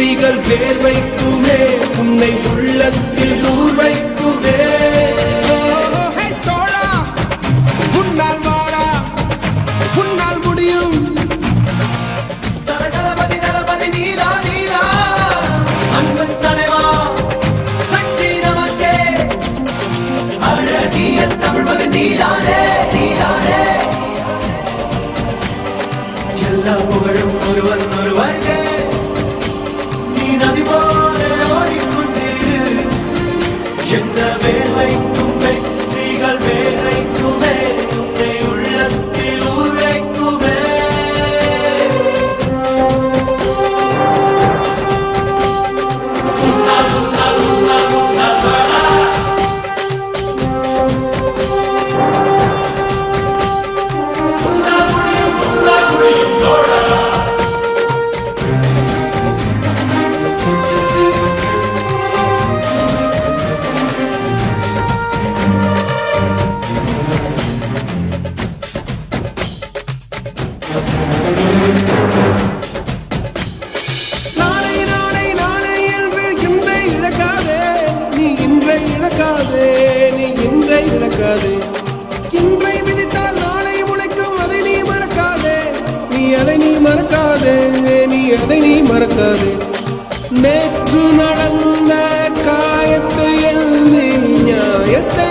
வெற்றிகள் வேர்வைக்குமே உன்னை உள்ளத்தில் ஹே தோழா. உன்னால் வாடா உன்னால் முடியும். தரகரபதி தரபதி நீரா நீரா அன்பு தலைவா வெற்றி நமக்கே. அழகிய தமிழ் மகன் எல்லா புகழும் ஒருவன் நாளை நாளை நாளை என்று இன்றை இழக்காதே. நீ இன்றை இழக்காதே நீ இன்றை இழக்காதே. இன்றை விதித்தால் நாளை முளைக்கும் அதை நீ மறக்காதே. நீ அதை நீ மறக்காதே நீ அதை நீ மறக்காதே. நேற்று நடந்த காயத்தை எழுதி நியாயத்தை